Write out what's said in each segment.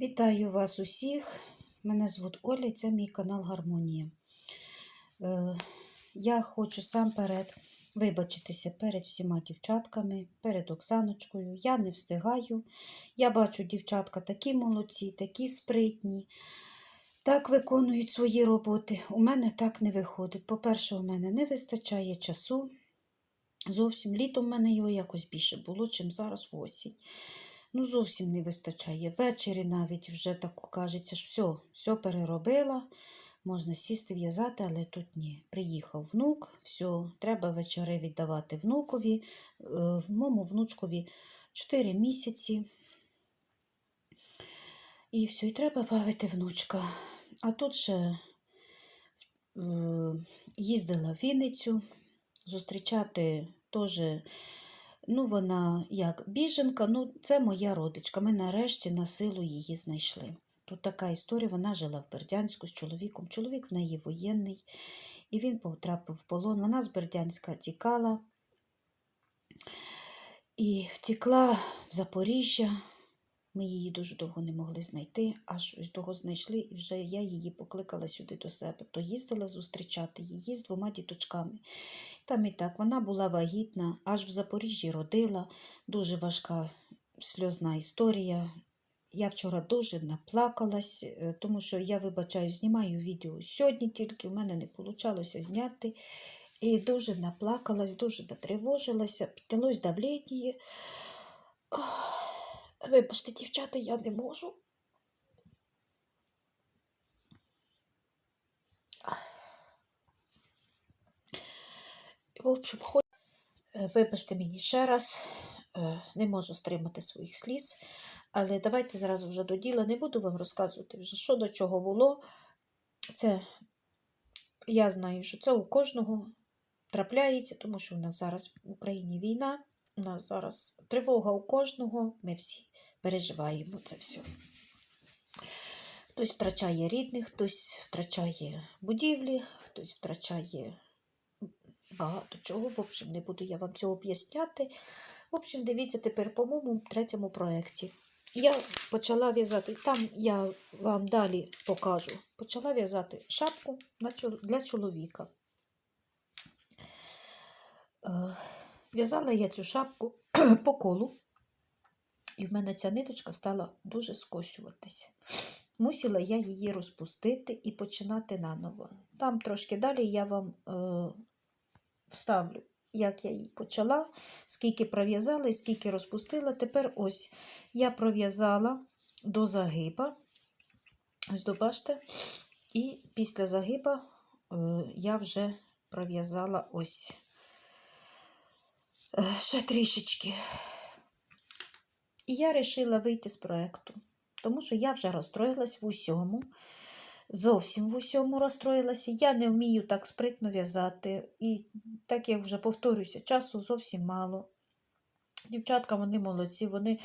Вітаю вас усіх. Мене звуть Оля, це мій канал Гармонія. Е, Я хочу сам перед вибачитися перед всіма дівчатками, перед Оксаночкою. Я не встигаю. Я бачу, дівчатка такі молодці, такі спритні, так виконують свої роботи. У мене так не виходить. По-перше, у мене не вистачає часу. Зовсім літом в мене його якось більше було, чим зараз в осінь. Ну, зовсім не вистачає. Ввечері навіть вже так кажеться, що все, все переробила. Можна сісти в'язати, але тут ні. Приїхав внук, все, треба вечори віддавати внукові, е, моєму внучкові 4 місяці. І все, і треба бавити внучка. А тут ще е, їздила в Вінницю зустрічати теж. Ну, вона як біженка, ну це моя родичка. Ми нарешті на силу її знайшли. Тут така історія, вона жила в Бердянську з чоловіком. Чоловік в неї воєнний, і він потрапив в полон. Вона з Бердянська тікала і втікла в Запоріжжя. Ми її дуже довго не могли знайти, аж ось того знайшли, і вже я її покликала сюди до себе. То їздила зустрічати її з двома діточками. Там і так вона була вагітна, аж в Запоріжжі родила. Дуже важка сльозна історія. Я вчора дуже наплакалась, е, тому що я вибачаю, знімаю відео сьогодні, тільки в мене не вийшло зняти. І дуже наплакалась, дуже натривожилася, піднялось давлення. Ох. Вибачте, дівчата, я не можу. В общем, хоч... Е, Вибачте мені ще раз, е, не можу стримати своїх сліз, але давайте зразу вже до діла. Не буду вам розказувати вже, що до чого було. Це я знаю, що це у кожного трапляється, тому що у нас зараз в Україні війна, у нас зараз тривога у кожного, ми всі переживаємо це все. Хтось втрачає рідних, хтось втрачає будівлі, хтось втрачає багато чого. В общем, не буду я вам цього об'ясняти. В общем, дивіться тепер по моєму третьому проєкті. Я почала в'язати, там я вам далі покажу. Почала в'язати шапку для чоловіка. В'язала я цю шапку по колу. І в мене ця ниточка стала дуже скосюватися. Мусила я її розпустити і починати наново. Там трошки далі я вам е, вставлю, як я її почала, скільки пров'язала і скільки розпустила. Тепер ось я пров'язала до загиба. Ось добачте. І після загиба е, я вже пров'язала ось ще трішечки. І я вирішила вийти з проєкту, тому що я вже розстроїлась в усьому. Зовсім в усьому розстроїлася. Я не вмію так спритно в'язати. І так як вже повторюся, часу зовсім мало. Дівчатка, вони молодці, вони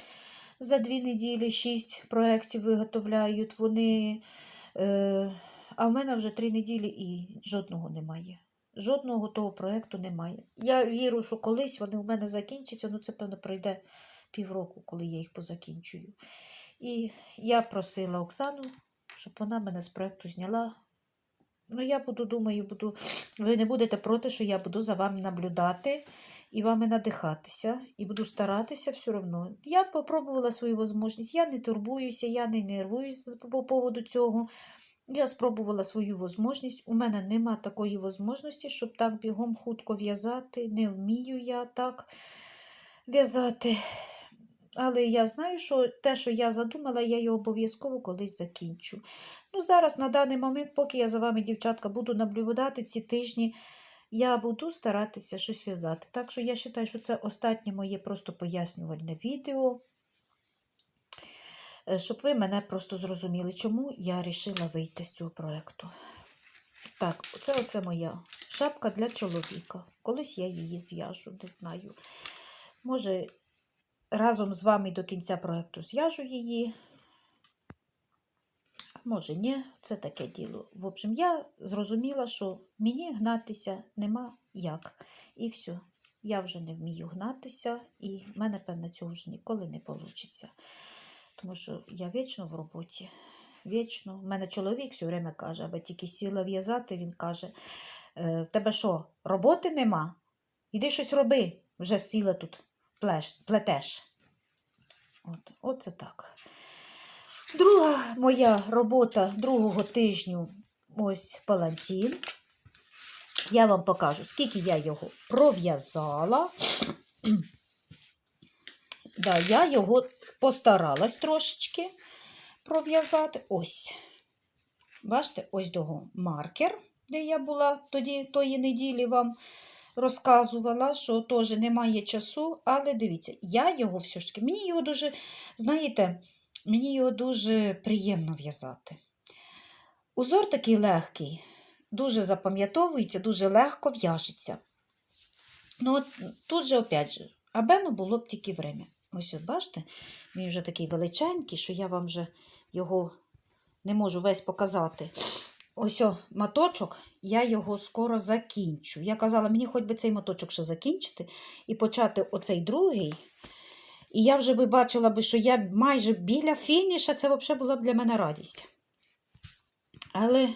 за дві неділі шість проєктів виготовляють. Вони, е, А в мене вже три неділі і жодного немає. Жодного того проєкту немає. Я вірю, що колись вони в мене закінчаться, ну це, певно, пройде півроку, коли я їх позакінчую. І я просила Оксану, щоб вона мене з проєкту зняла. Ну, я буду, думаю, буду... ви не будете проти, що я буду за вами наблюдати і вами надихатися, і буду старатися все одно. Я попробувала свою можливість, я не турбуюся, я не нервуюся по поводу цього. Я спробувала свою можливість. У мене нема такої можливості, щоб так бігом хутко в'язати. Не вмію я так в'язати. Але я знаю, що те, що я задумала, я його обов'язково колись закінчу. Ну, Зараз, на даний момент, поки я за вами, дівчатка, буду наблюдати ці тижні, я буду старатися щось в'язати. Так що я вважаю, що це останнє моє просто пояснювальне відео, щоб ви мене просто зрозуміли, чому я вирішила вийти з цього проєкту. Так, це оце моя шапка для чоловіка. Колись я її зв'яжу, не знаю. Може, разом з вами до кінця проєкту зв'яжу її. Може, ні, це таке діло. В общем, я зрозуміла, що мені гнатися нема як. І все. Я вже не вмію гнатися, і в мене, певно, цього вже ніколи не вийде. Тому що я вічно в роботі. Вічно. У мене чоловік все время каже, аби тільки сіла в'язати, він каже: «Е, в тебе що, роботи нема? Іди щось роби, вже сіла тут плетеш. От, оце так. Друга моя робота другого тижню ось палантін. Я вам покажу, скільки я його пров'язала. да, я його постаралась трошечки пров'язати. Ось. Бачите, ось того маркер, де я була тоді тої неділі вам розказувала, що теж немає часу, але дивіться, я його все ж таки, мені його дуже, знаєте, мені його дуже приємно в'язати. Узор такий легкий, дуже запам'ятовується, дуже легко в'яжеться. Ну, от тут же, опять же, аби ну було б тільки время. Ось, от бачите, він вже такий величенький, що я вам вже його не можу весь показати. Ось о, моточок, я його скоро закінчу. Я казала, мені хоч би цей моточок ще закінчити і почати оцей другий. І я вже би бачила, що я майже біля фініша, це взагалі була б для мене радість. Але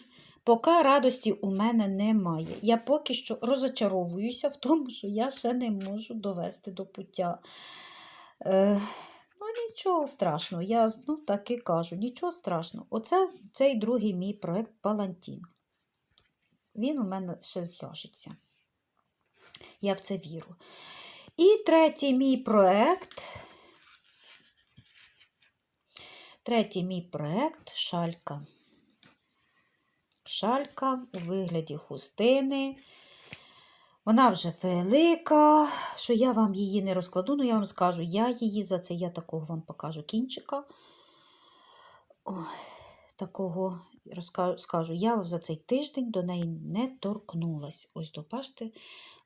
поки радості у мене немає. Я поки що розочаровуюся в тому, що я ще не можу довести до пуття. Е, ну, нічого страшного, я ну, так і кажу, нічого страшного. Оце цей другий мій проєкт Палантін. Він у мене ще зв'яжеться. Я в це вірю. І третій мій проєкт. Третій мій проєкт шалька. Шалька у вигляді хустини. Вона вже велика, що я вам її не розкладу, але я вам скажу, я її за це, я такого вам покажу кінчика. Ой, такого скажу, я за цей тиждень до неї не торкнулась. Ось до бачите,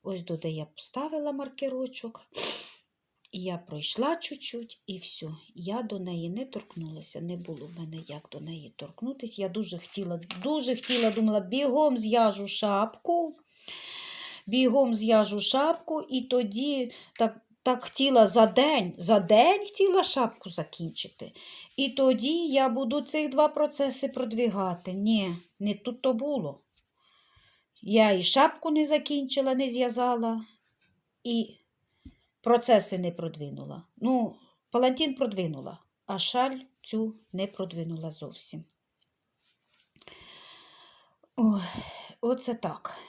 ось до де я поставила маркерочок. І я пройшла чуть-чуть, і все. Я до неї не торкнулася. Не було в мене як до неї торкнутися. Я дуже хотіла, дуже хотіла, думала, бігом зв'яжу шапку бігом зв'яжу шапку, і тоді так так хотіла за день, за день хотіла шапку закінчити. І тоді я буду цих два процеси продвігати. Ні, не тут то було. Я і шапку не закінчила, не зв'язала, і процеси не продвинула. Ну, палантін продвинула, а шаль цю не продвинула зовсім. Ой, оце так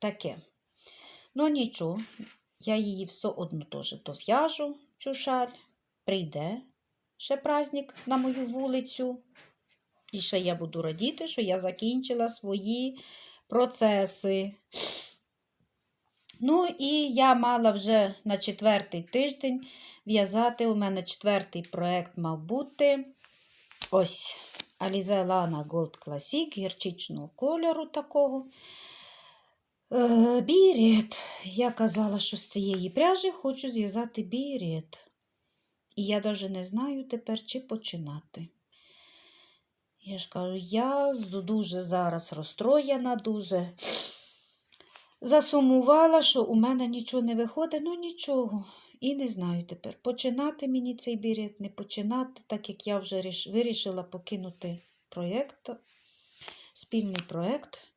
таке. Ну, нічого, я її все одно теж дов'яжу, цю шаль. Прийде ще праздник на мою вулицю. І ще я буду радіти, що я закінчила свої процеси. Ну, і я мала вже на четвертий тиждень в'язати. У мене четвертий проєкт мав бути. Ось Alize Lana Gold Classic гірчичного кольору такого. Е, Бірет. Я казала, що з цієї пряжі хочу зв'язати бірет. І я навіть не знаю тепер, чи починати. Я ж кажу, я дуже зараз розстроєна, дуже засумувала, що у мене нічого не виходить, ну нічого. І не знаю тепер, починати мені цей бірет, не починати, так як я вже вирішила покинути проєкт, спільний проєкт.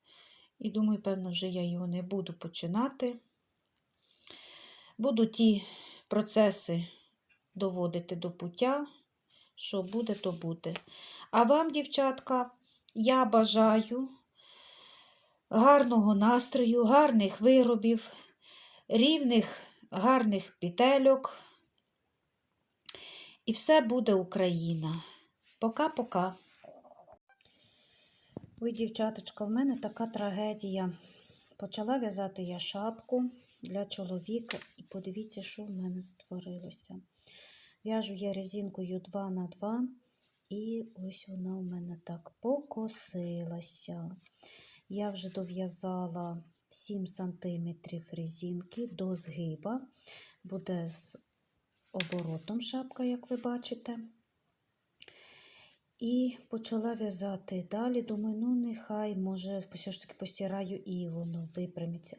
І думаю, певно, вже я його не буду починати. Буду ті процеси доводити до пуття. Що буде, то буде. А вам, дівчатка, я бажаю гарного настрою, гарних виробів, рівних, гарних пітельок. І все буде Україна. Пока-пока. Ой, дівчаточка, в мене така трагедія. Почала в'язати я шапку для чоловіка, і подивіться, що в мене створилося. В'яжу я резинкою 2 на 2 і ось вона у мене так покосилася. Я вже дов'язала 7 см резинки до згиба. Буде з оборотом шапка, як ви бачите. І почала в'язати далі. Думаю, ну нехай, може, все ж таки постираю і воно випрямиться.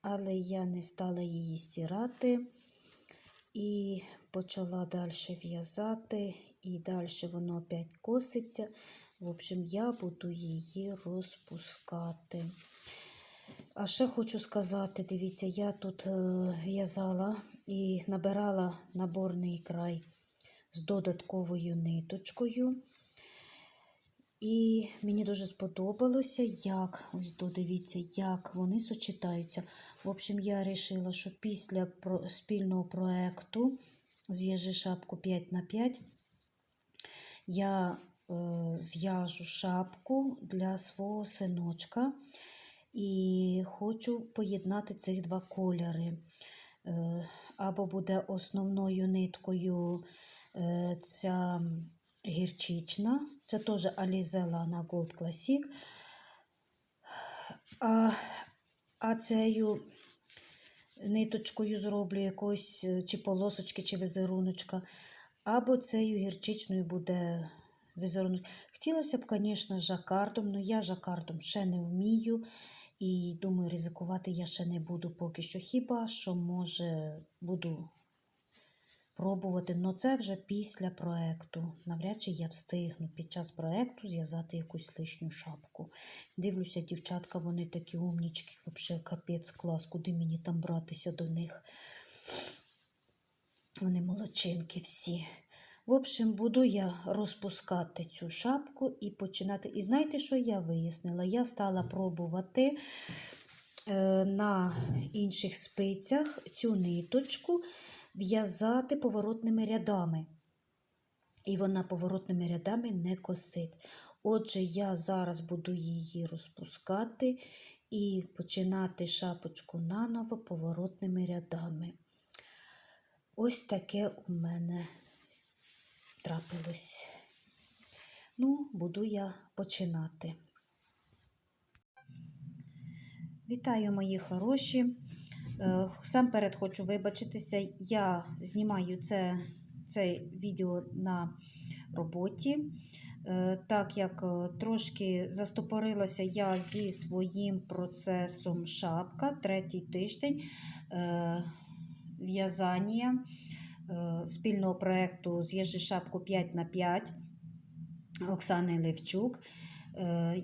Але я не стала її стирати і почала далі в'язати. і далі воно опять коситься. В общем, я буду її розпускати. А ще хочу сказати, дивіться, я тут е, в'язала і набирала наборний край з додатковою ниточкою. І мені дуже сподобалося, як, ось додивіться, як вони сочетаються. В общем, я вирішила, що після спільного проєкту «Зв'яжи шапку 5 на 5 я е, зв'яжу шапку для свого синочка і хочу поєднати цих два кольори. Е, або буде основною ниткою е, ця гірчична, це теж Alize Lana Gold Classic. А, а цією ниточкою зроблю якось е, чи полосочки, чи візеруночка, або цією гірчичною буде візерунок. Хотілося б, звісно, жакардом, але я жакардом ще не вмію. І думаю, ризикувати я ще не буду поки що. Хіба що, може, буду пробувати. але це вже після проекту. Навряд чи я встигну під час проекту зв'язати якусь лишню шапку. Дивлюся, дівчатка, вони такі умнічки, взагалі капець клас, куди мені там братися до них. Вони молодчинки всі. В общем, буду я розпускати цю шапку і починати. І знаєте, що я вияснила? Я стала пробувати е, на інших спицях цю ниточку в'язати поворотними рядами. І вона поворотними рядами не косить. Отже, я зараз буду її розпускати і починати шапочку наново поворотними рядами. Ось таке у мене трапилось. Ну, буду я починати. Вітаю, мої хороші. Е, Сам перед хочу вибачитися. Я знімаю це, це відео на роботі. Е, Так як е, трошки застопорилася я зі своїм процесом шапка, третій тиждень в'язання спільного проєкту «З'їжджи шапку 5 на 5 Оксани Левчук,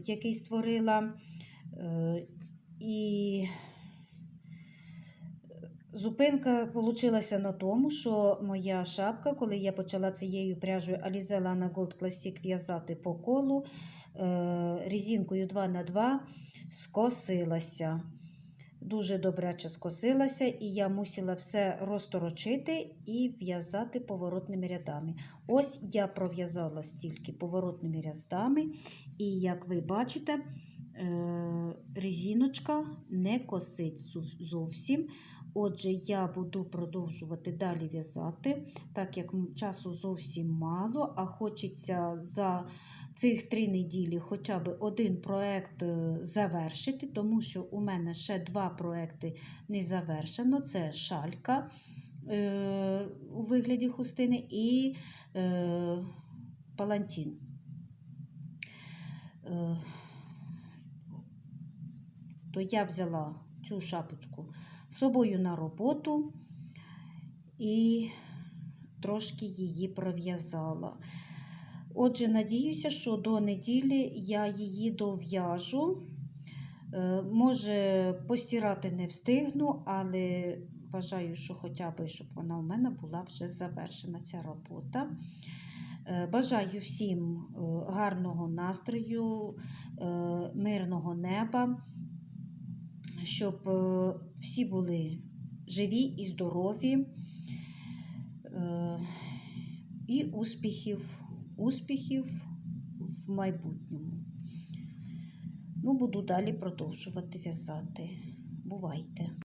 який створила. І зупинка вийшла на тому, що моя шапка, коли я почала цією пряжею Alize Lana Gold Classic в'язати по колу е, резинкою 2х2, скосилася. Дуже добряче скосилася, і я мусила все розторочити і в'язати поворотними рядами. Ось я пров'язала стільки поворотними рядами, і як ви бачите, резиночка не косить зовсім. Отже, я буду продовжувати далі в'язати, так як часу зовсім мало, а хочеться за цих три неділі хоча б один проект е, завершити, тому що у мене ще два проекти не завершено. Це шалька е, у вигляді хустини і е, палантін. Е, то я взяла цю шапочку з собою на роботу і трошки її пров'язала. Отже, надіюся, що до неділі я її дов'яжу. Е, Може, постирати не встигну, але вважаю, що хоча б щоб вона у мене була вже завершена ця робота. Е, Бажаю всім е, гарного настрою, мирного неба, щоб е, всі були живі і здорові. Е, І успіхів, успіхів в майбутньому. Ну, буду далі продовжувати в'язати. Бувайте!